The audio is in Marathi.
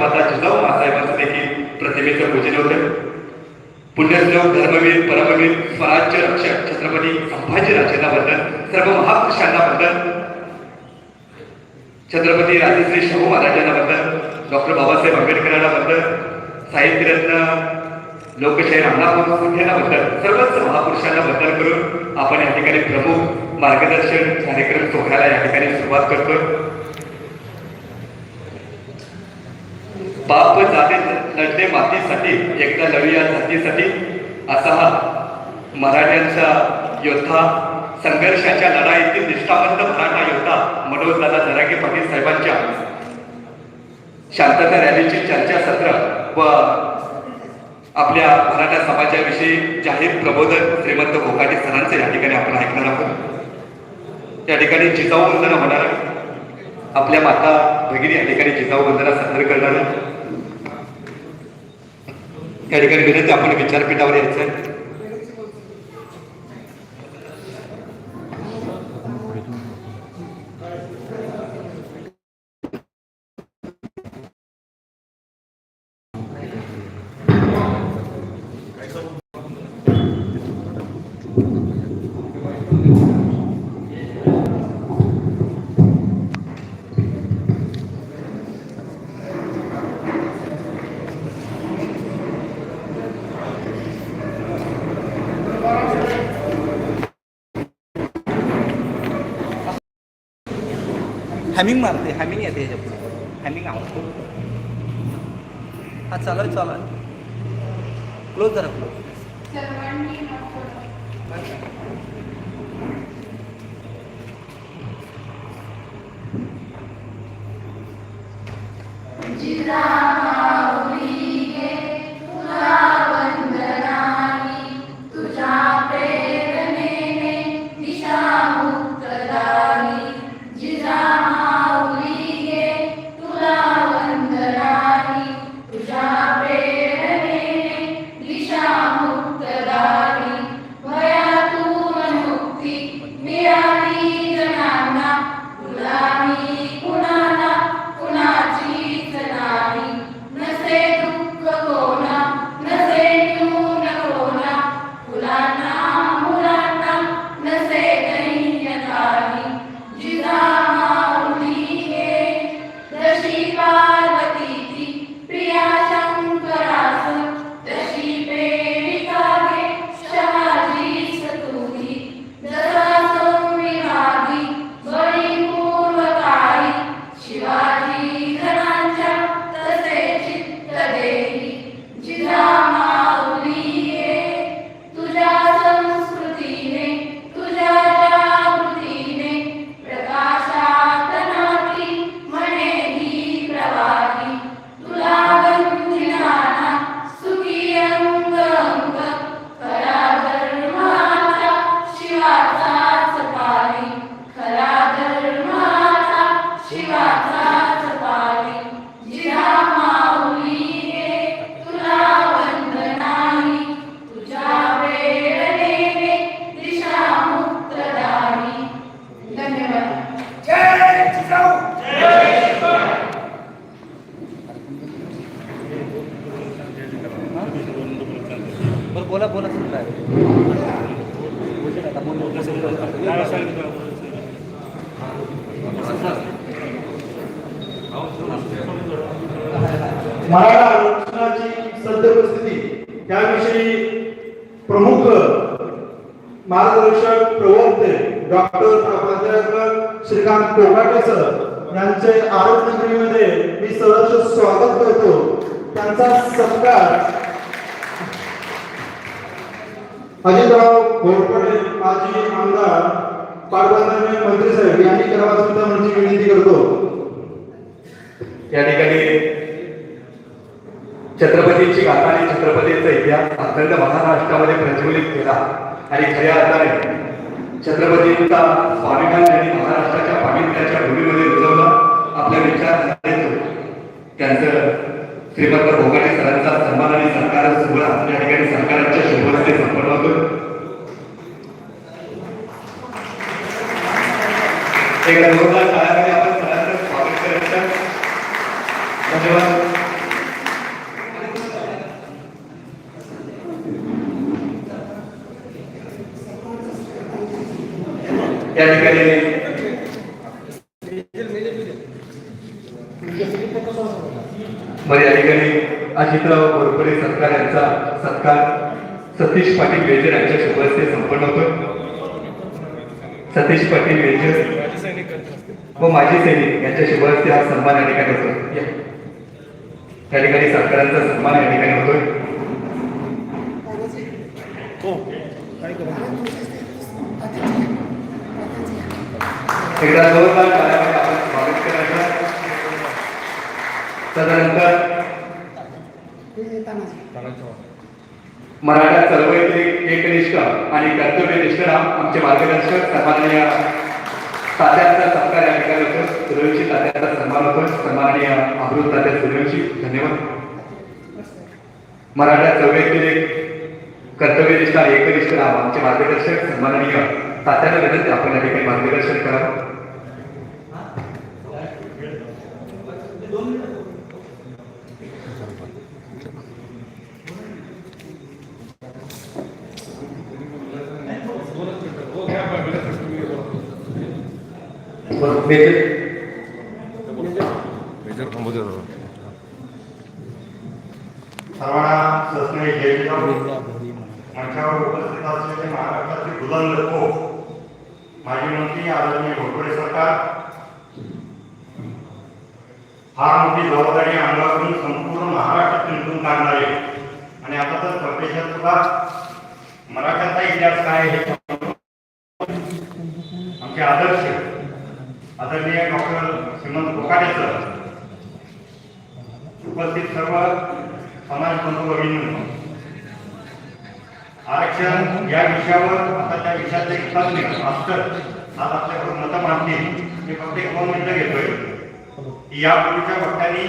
माता जिजाऊ मासाहेबांचं देखील प्रतिमेचं पूजन होतं पुण्यश्लोक धर्मवीर परमवीर स्वराज्य रक्षक छत्रपती संभाजीराजेंना वंदन सर्व महापुरुषांना वंदन छत्रपती राजश्री शाहू महाराजांना बंधन डॉक्टर बाबासाहेब आंबेडकरांना बंधन साहित्यरत्न लोकशाही रामनाथ यांना वंदन सर्वच महापुरुषांना बंधन करून आपण या ठिकाणी प्रमुख मार्गदर्शन कार्यक्रम सोहळ्याला या ठिकाणी सुरुवात करतोय. बाप जाते लढले मातीसाठी एकदा लढूया जातीसाठी असा हा मराठ्यांचा योद्धा संघर्षाच्या लढाईतील निष्ठावंत मराठा योद्धा मनोज दादा जरागे पाटील साहेबांच्या शांतता रॅलीची चर्चा सत्र व आपल्या मराठा समाजाविषयी जाहीर प्रबोधन श्रीमंत भोकाटे सरांचे या ठिकाणी आपण ऐकणार आहोत त्या ठिकाणी जिजाऊ वंदन होणार आहे. आपल्या माता भगिनी या ठिकाणी जिजाऊ वंदना सादर करणार आहे. या ठिकाणी विनंती आपण विचारपीठावर यायचं आहे. हॅमिंग मारते हॅमिंग येते ह्याच्या पुढे हॅमिंग आवडतो हा चालू आहे चालू आहे. क्लोज जरा क्लोज मिळाली Shiva. मराठा आरक्षणाची सद्य परिस्थिती त्याविषयी प्रमुख मार्गदर्शक प्रवक्ते डॉक्टर प्राध्यापक श्रीकांत कोकाटे सर यांचे आरोग्यमध्ये मी सहर्ष स्वागत करतो. त्यांचा सत्कार अजितराव घोरपडे माजी आमदार पाटबंधारे मंत्री साहेब यांनी करावा सुद्धा म्हणजे विनंती करतो. या ठिकाणी छत्रपतींची गाथा आणि छत्रपतींचा इतिहास अखंड महाराष्ट्रामध्ये प्रज्वलित केला. आणि खऱ्या अर्थाने छत्रपतींचा स्वाभिमान त्यांनी महाराष्ट्राच्या पावित्र्याच्या भूमीमध्ये रुजवला आपल्या विचार त्यांचं श्रीमंत भोगाटे सरांचा सन्मान आणि सरकार सोहळा या ठिकाणी सरकारांच्या शुभहस्ते संपन्न होतो एक जोरदार आपण सरांचं स्वागत करायचं. धन्यवाद. बरं या ठिकाणी अजितराव घोरपडे सरकार यांचा सत्कार सतीश पाटील वेजर यांच्या शुभ संपन्न होतो सतीश पाटील वेजर व माजी सैनिक यांच्या शुभ हा सन्मान या ठिकाणी होतो या. ठिकाणी सरकारांचा सन्मान या ठिकाणी होतोय. एकदा जोरदार स्वागत करायचं. तदनंतर मराठा चळवळीतले एकनिष्ठ आणि कर्तव्यनिष्ठ आमचे मार्गदर्शक सन्माननीय तात्यांचा सत्कार या ठिकाणी होतो. सूर्यवंशी तात्यांचा सन्मान होतो. सन्माननीय अमृत तात्या सूर्यवंशी धन्यवाद. मराठा चळवळीतील एक कर्तव्यनिष्ठ आणि एकनिष्ठ राम आमचे मार्गदर्शक सन्माननीय तात्याला विनंती आपण या ठिकाणी मार्गदर्शन करावं. सर्वांना सस्ने जयंतराव मंचावर उपस्थित असलेले महाराष्ट्राचे बुलंद लोक माजी मंत्री आदरणीय घोटवडे सरकार फार मोठी जबाबदारी अंगावरून संपूर्ण महाराष्ट्रात निवडून काढणारे. आणि आता तर परदेशात सुद्धा मराठ्याचा इतिहास काय हे आमचे आदर्श. आदरणीय डॉक्टर श्रीमंत कोकाटे सर उपस्थित सर्व समाज बंधू भगिनी आरक्षण या विषयावर आता त्या विषयाचे तज्ञ मास्टर आज आपल्याकडून मतं मांडतील. ते फक्त एक दोन मिनिटं घेतोय. यापूर्वीच्या वक्त्यांनी